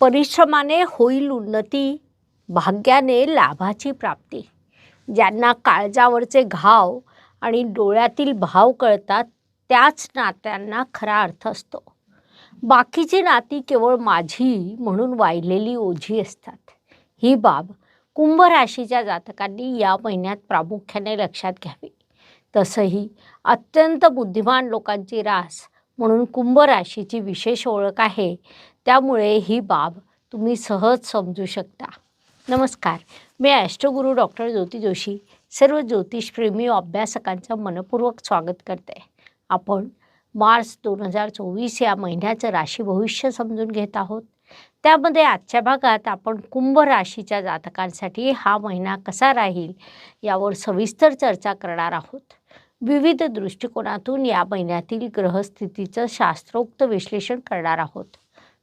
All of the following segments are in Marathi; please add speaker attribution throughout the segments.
Speaker 1: परिश्रमाने होईल उन्नती भाग्याने लाभाची प्राप्ती. ज्यांना काळजावरचे घाव आणि डोळ्यातील भाव कळतात त्याच नात्यांना खरा अर्थ असतो. बाकीची नाती केवळ माझी म्हणून वाहिलेली ओझी असतात. ही बाब कुंभ राशीच्या जातकांनी या महिन्यात प्रामुख्याने लक्षात घ्यावी. तसंही अत्यंत बुद्धिमान लोकांची रास म्हणून कुंभ राशीची विशेष ओळख आहे त्यामुळे ही बाब तुम्ही सहज समजू शकता. नमस्कार. मी ॲस्ट्रोगुरू डॉक्टर ज्योती जोशी सर्व ज्योतिषप्रेमी अभ्यासकांचं मनपूर्वक स्वागत करते. आपण मार्च दोन हजार चोवीस या महिन्याचं राशी भविष्य समजून घेत आहोत. त्यामध्ये आजच्या भागात आपण कुंभ राशीच्या जातकांसाठी हा महिना कसा राहील यावर सविस्तर चर्चा करणार आहोत. विविध दृष्टिकोनातून या महिन्यातील ग्रहस्थितीचं शास्त्रोक्त विश्लेषण करणार आहोत.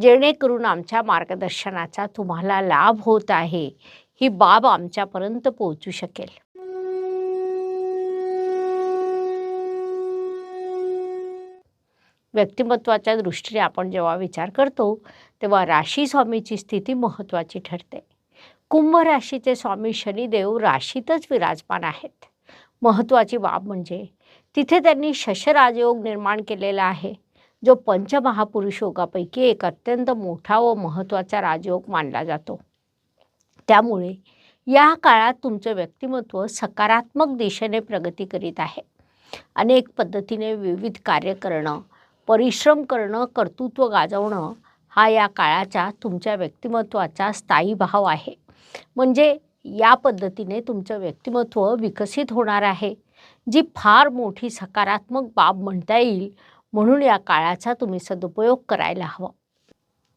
Speaker 1: जेणेकरून आमच्या मार्गदर्शनाचा तुम्हाला लाभ होत आहे. ही बाब आमच्यापर्यंत पोहोचू शकेल. व्यक्तिमत्वाच्या दृष्टीने आपण जेव्हा विचार करतो तेव्हा राशी स्वामीची स्थिती महत्त्वाची ठरते. कुंभ राशीचे स्वामी शनिदेव राशीतच विराजमान आहेत. महत्त्वाची बाब म्हणजे तिथे त्यांनी शशराजयोग निर्माण केलेला आहे. जो पंचमहापुरुष योगापैकी एक अत्यंत मोठा व महत्त्वाचा राजयोग मानला जातो. त्यामुळे या काळात तुमचं व्यक्तिमत्व सकारात्मक दिशेने प्रगती करीत आहे. अनेक पद्धतीने विविध कार्य करणं परिश्रम करणं कर्तृत्व गाजवणं हा या काळाचा तुमच्या व्यक्तिमत्वाचा स्थायी भाव आहे. म्हणजे या पद्धतीने तुमचं व्यक्तिमत्व विकसित होणार आहे. जी फार मोठी सकारात्मक बाब म्हणता येईल म्हणून या काळाचा तुम्ही सदुपयोग करायला हवा.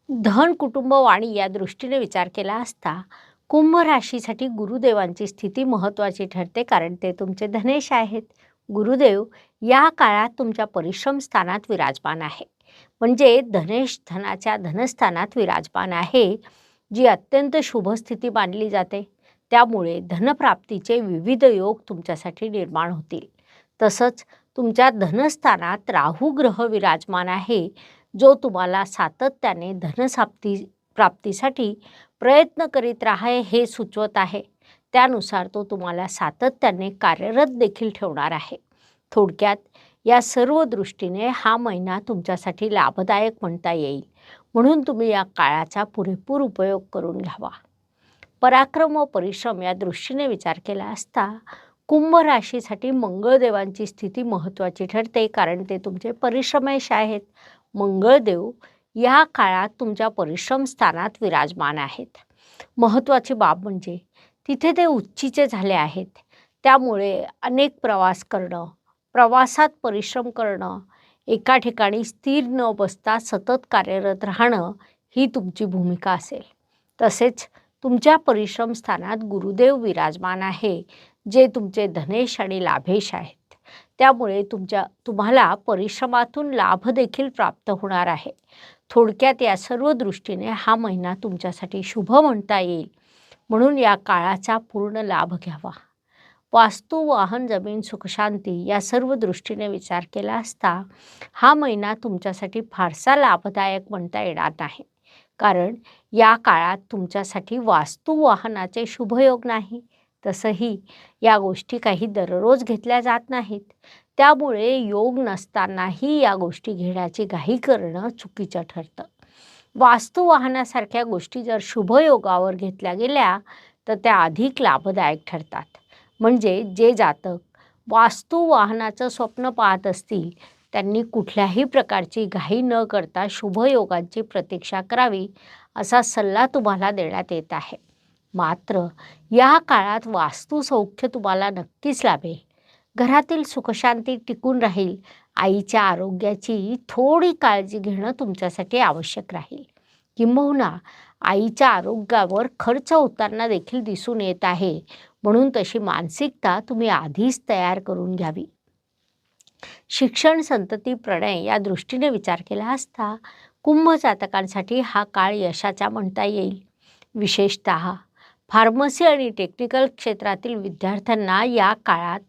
Speaker 1: धन कुटुंब वाणी या दृष्टीने विचार केला असता कुंभ राशीसाठी गुरुदेवांची स्थिती महत्त्वाची ठरते कारण ते तुमचे धनेश आहेत. गुरुदेव या काळात तुमच्या परिश्रम स्थानात विराजमान आहे. म्हणजे धनेश धनाच्या धनस्थानात विराजमान आहे जी अत्यंत शुभ स्थिती मानली जाते. त्यामुळे धनप्राप्तीचे विविध योग तुमच्यासाठी निर्माण होतील. तसंच तुमच्या धनस्थानात राहू ग्रह विराजमान आहे जो तुम्हाला सातत्याने धनसाप्ती प्राप्तीसाठी प्रयत्न करीत राहाय हे सुचवत आहे. त्यानुसार तो तुम्हाला सातत्याने कार्यरत देखील ठेवणार आहे. थोडक्यात या सर्व दृष्टीने हा महिना तुमच्यासाठी लाभदायक म्हणता येईल. म्हणून तुम्ही या काळाचा पुरेपूर उपयोग करून घ्यावा. पराक्रम व परिश्रम या दृष्टीने विचार केला असता कुंभ राशीसाठी मंगळदेवांची स्थिती महत्त्वाची ठरते कारण ते तुमचे परिश्रमेश आहेत. मंगळदेव या काळात तुमच्या परिश्रम स्थानात विराजमान आहेत. महत्त्वाची बाब म्हणजे तिथे ते उच्चीचे झाले आहेत. त्यामुळे अनेक प्रवास करणं प्रवासात परिश्रम करणं एका ठिकाणी स्थिर न बसता सतत कार्यरत राहणं ही तुमची भूमिका असेल. तसेच तुमच्या परिश्रम स्थानात गुरुदेव विराजमान आहे. जे तुमचे धनेश आणि लाभेश आहेत. त्यामुळे तुमच्या तुम्हाला परिश्रमातून लाभ देखील प्राप्त होणार आहे. थोडक्यात या सर्व दृष्टीने हा महिना तुमच्यासाठी शुभ म्हणता येईल. म्हणून या काळाचा पूर्ण लाभ घ्यावा. वास्तू वाहन जमीन सुखशांती या सर्व दृष्टीने विचार केला असता हा महिना तुमच्यासाठी फारसा लाभदायक म्हणता येणार नाही. कारण या काळात तुमच्यासाठी वास्तू वाहनाचे शुभयोग नाही. तसंही या गोष्टी काही दररोज घेतल्या जात नाहीत. त्यामुळे योग नसतानाही या गोष्टी घेण्याची घाई करणं चुकीचं ठरतं. वास्तू वाहनासारख्या गोष्टी जर शुभयोगावर घेतल्या गेल्या तर त्या अधिक लाभदायक ठरतात. म्हणजे जे जातक वास्तू वाहनाचं स्वप्न पाहत असतील त्यांनी कुठल्याही प्रकारची घाई न करता शुभयोगांची प्रतीक्षा करावी असा सल्ला तुम्हाला देण्यात येत आहे. मात्र या काळात वास्तुसौख्य तुम्हाला नक्कीच लाभेल. घरातील सुखशांती टिकून राहील. आईच्या आरोग्याची थोडी काळजी घेणं तुमच्यासाठी आवश्यक राहील. किंबहुना आईच्या आरोग्यावर खर्च होताना देखील दिसून येत आहे. म्हणून तशी मानसिकता तुम्ही आधीच तयार करून घ्यावी. शिक्षण संतती प्रणय या दृष्टीने विचार केला असता कुंभ जातकांसाठी हा काळ यशाचा म्हणता येईल. विशेषत फार्मसी आणि टेक्निकल क्षेत्रातील विद्यार्थ्यांना या काळात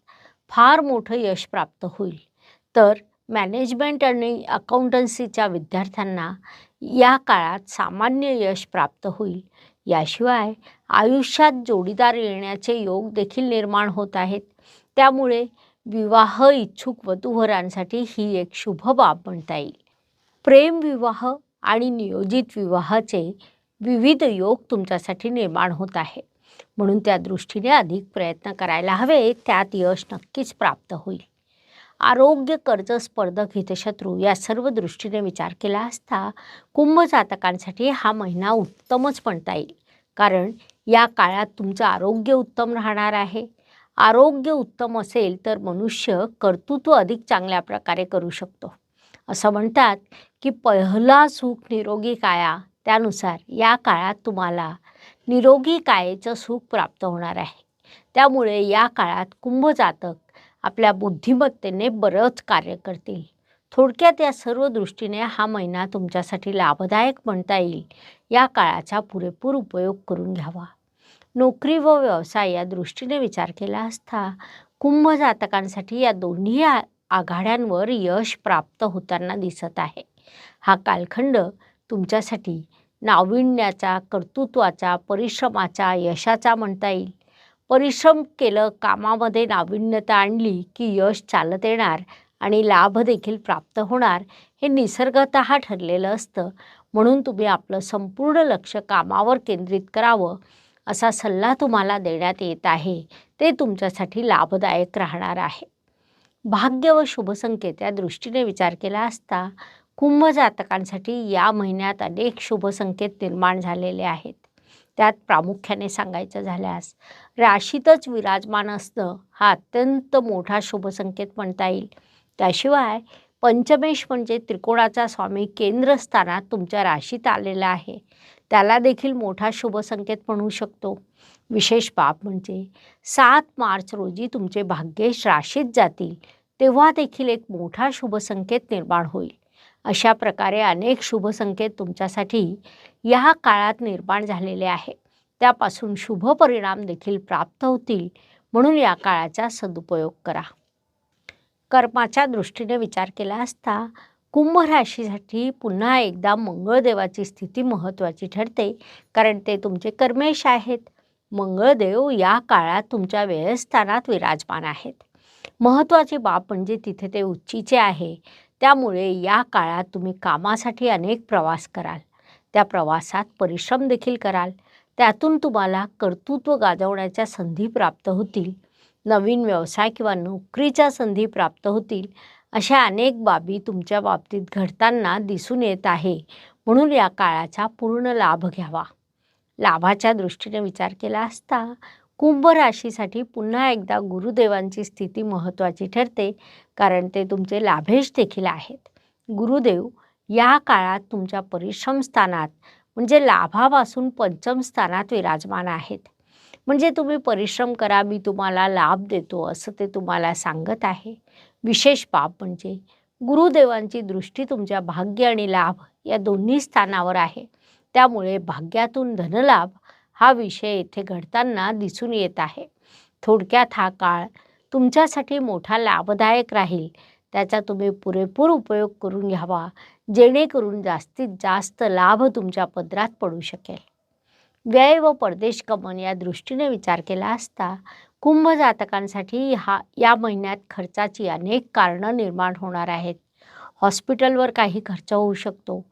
Speaker 1: फार मोठं यश प्राप्त होईल. तर मॅनेजमेंट आणि अकाउंटन्सीच्या विद्यार्थ्यांना या काळात सामान्य यश प्राप्त होईल. याशिवाय आयुष्यात जोडीदार येण्याचे योग देखील निर्माण होत आहेत. त्यामुळे विवाह इच्छुक वधूवरांसाठी ही एक शुभ बाब म्हणता येईल. प्रेमविवाह आणि नियोजित विवाहाचे विविध योग तुमच्यासाठी निर्माण होत आहे. म्हणून त्या दृष्टीने अधिक प्रयत्न करायला हवे त्यात यश नक्कीच प्राप्त होईल. आरोग्य कर्ज स्पर्धक हितशत्रू या सर्व दृष्टीने विचार केला असता कुंभ जातकांसाठी हा महिना उत्तमच म्हणता येईल. कारण या काळात तुमचं आरोग्य उत्तम राहणार आहे. आरोग्य उत्तम असेल तर मनुष्य कर्तृत्व अधिक चांगल्या प्रकारे करू शकतो. असं म्हणतात की पहिला सुख निरोगी काया त्यानुसार या काळात तुम्हाला निरोगी कायेचं सुख प्राप्त होणार आहे. त्यामुळे या काळात कुंभ जातक आपल्या बुद्धिमत्तेने बरंच कार्य करतील. थोडक्यात या सर्व दृष्टीने हा महिना तुमच्यासाठी लाभदायक म्हणता येईल. या काळाचा पुरेपूर उपयोग करून घ्यावा. नोकरी व व्यवसाय या दृष्टीने विचार केला असता कुंभ जातकांसाठी या दोन्ही आघाड्यांवर यश प्राप्त होताना दिसत आहे. हा कालखंड तुमच्यासाठी नाविन्याचा कर्तृत्वाचा परिश्रमाचा यशाचा म्हणता येईल. परिश्रम केलं कामामध्ये नाविन्यता आणली की यश चालत येणार आणि लाभ देखील प्राप्त होणार हे निसर्गत ठरलेलं असतं. म्हणून तुम्ही आपलं संपूर्ण लक्ष कामावर केंद्रित करावं असा सल्ला तुम्हाला देण्यात येत आहे. ते तुमच्यासाठी लाभदायक राहणार आहे. भाग्य व शुभसंकेत या दृष्टीने विचार केला असता कुंभ जातकांसाठी या महिन्यात अनेक शुभसंकेत निर्माण झालेले आहेत. त्यात प्रामुख्याने सांगायचं झाल्यास राशीतच विराजमान असणं हा अत्यंत मोठा शुभसंकेत म्हणता येईल. त्याशिवाय पंचमेश म्हणजे त्रिकोणाचा स्वामी केंद्रस्थानात तुमच्या राशीत आलेला आहे. त्याला देखील मोठा शुभसंकेत म्हणू शकतो. विशेष बाब म्हणजे सात मार्च रोजी तुमचे भाग्येश राशीत जातील तेव्हा देखील एक मोठा शुभसंकेत निर्माण होईल. अशा प्रकारे अनेक शुभसंकेत तुमच्यासाठी या काळात निर्माण झालेले आहे त्यापासून शुभ परिणाम देखील प्राप्त होतील म्हणून या काळाचा सदुपयोग करा. कर्माच्या दृष्टीने विचार केला असता कुंभ राशीसाठी पुन्हा एकदा मंगळदेवाची स्थिती महत्त्वाची ठरते कारण ते तुमचे कर्मेश आहेत. मंगळदेव या काळात तुमच्या व्ययस्थानात विराजमान आहेत. महत्त्वाची बाब म्हणजे तिथे ते उच्चीचे आहे. त्यामुळे या काळात तुम्ही कामासाठी अनेक प्रवास कराल. त्या प्रवासात परिश्रम देखील कराल. त्यातून तुम्हाला कर्तृत्व गाजवण्याच्या संधी प्राप्त होतील. नवीन व्यवसाय किंवा नोकरीच्या संधी प्राप्त होतील. अशा अनेक बाबी तुमच्या बाबतीत घडताना दिसून येत आहे. म्हणून या काळाचा पूर्ण लाभ घ्यावा. लाभाच्या दृष्टीने विचार केला असता कुंभ राशीसाठी पुन्हा एकदा गुरुदेवांची स्थिती महत्त्वाची ठरते कारण ते तुमचे लाभेश देखील आहेत. गुरुदेव या काळात तुमच्या परिश्रम स्थानात म्हणजे लाभापासून पंचम स्थानात विराजमान आहेत. म्हणजे तुम्ही परिश्रम करा मी तुम्हाला लाभ देतो असं ते तुम्हाला सांगत आहे. विशेष बाब म्हणजे गुरुदेवांची दृष्टी तुमच्या भाग्य आणि लाभ या दोन्ही स्थानावर आहे. त्यामुळे भाग्यातून धनलाभ हा विषय येथे घडताना दिसून येत आहे. थोडक्यात हा काळ तुमच्यासाठी मोठा लाभदायक राहील. त्याचा तुम्ही पुरेपूर उपयोग करून घ्यावा जेणेकरून जास्तीत जास्त लाभ तुमच्या पदरात पडू शकेल. व्यय व परदेश गमन या दृष्टीने विचार केला असता कुंभ जातकांसाठी हा या महिन्यात खर्चाची अनेक कारणं निर्माण होणार आहेत. हॉस्पिटलवर काही खर्च होऊ शकतो.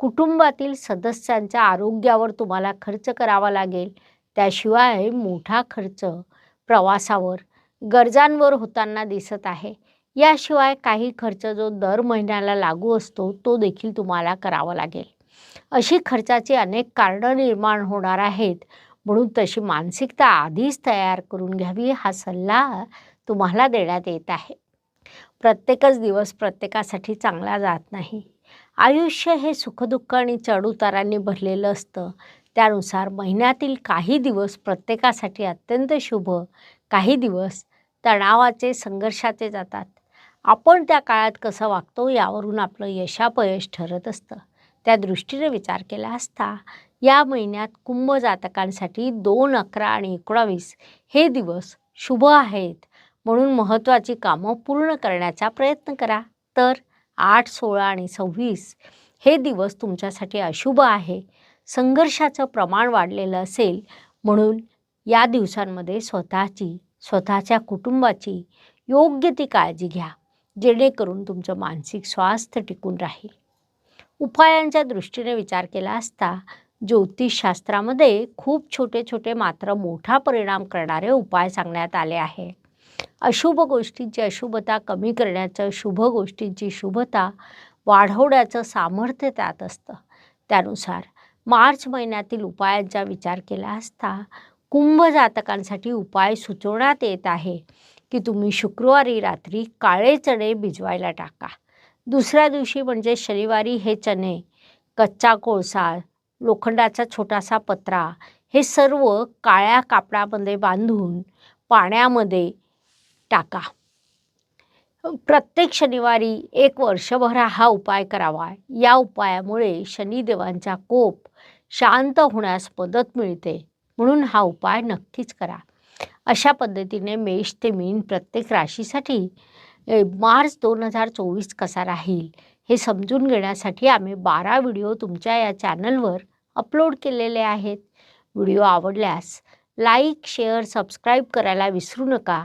Speaker 1: कुटुंबातील सदस्यांच्या आरोग्यावर तुम्हाला खर्च करावा लागेल. त्याशिवाय मोठा खर्च प्रवासावर गरजांवर होताना दिसत आहे. याशिवाय काही खर्च जो दर महिन्याला लागू असतो तो देखील तुम्हाला करावा लागेल. अशी खर्चाची अनेक कारणं निर्माण होणार आहेत. म्हणून तशी मानसिकता आधीच तयार करून घ्यावी हा सल्ला तुम्हाला देण्यात येत आहे. प्रत्येकच दिवस प्रत्येकासाठी चांगला जात नाही. आयुष्य हे सुखदुःख आणि चढउतारांनी भरलेलं असतं. त्यानुसार महिन्यातील काही दिवस प्रत्येकासाठी अत्यंत शुभ काही दिवस तणावाचे संघर्षाचे जातात. आपण त्या काळात कसं वागतो यावरून आपलं यशापयश ठरत असतं. त्या दृष्टीने विचार केला असता या महिन्यात कुंभ जातकांसाठी दोन अकरा आणि एकोणावीस हे दिवस शुभ आहेत. म्हणून महत्त्वाची कामं पूर्ण करण्याचा प्रयत्न करा. तर आठ सोळा आणि सव्वीस हे दिवस तुमच्यासाठी अशुभ आहे. संघर्षाचं प्रमाण वाढलेलं असेल म्हणून या दिवसांमध्ये स्वतःची स्वतःच्या कुटुंबाची योग्य ती काळजी घ्या जेणेकरून तुमचं मानसिक स्वास्थ्य टिकून राहील. उपायांच्या दृष्टीने विचार केला असता ज्योतिषशास्त्रामध्ये खूप छोटे छोटे मात्र मोठा परिणाम करणारे उपाय सांगण्यात आले आहे अशुभ गोष्टींची अशुभता कमी करण्याचं शुभ गोष्टींची शुभता वाढवण्याचं सामर्थ्य त्यात असतं. त्यानुसार मार्च महिन्यातील उपायांचा विचार केला असता कुंभ जातकांसाठी उपाय सुचवण्यात येत आहे की तुम्ही शुक्रवारी रात्री काळे चणे भिजवायला टाका. दुसऱ्या दिवशी म्हणजे शनिवारी हे चणे कच्चा कोळसा लोखंडाचा छोटासा पत्रा हे सर्व काळ्या कापडामध्ये बांधून पाण्यामध्ये टाका. प्रत्येक शनिवारी एक वर्षभर हा उपाय करावा. या उपायामुळे शनिदेवांचा कोप शांत होण्यास मदत मिळते. म्हणून हा उपाय नक्कीच करा. अशा पद्धतीने मेष ते मीन प्रत्येक राशीसाठी मार्च दोन हजार चोवीस कसा राहील हे समजून घेण्यासाठी आम्ही बारा व्हिडिओ तुमच्या या चॅनलवर अपलोड केलेले आहेत. व्हिडिओ आवडल्यास लाईक शेअर सबस्क्राईब करायला विसरू नका.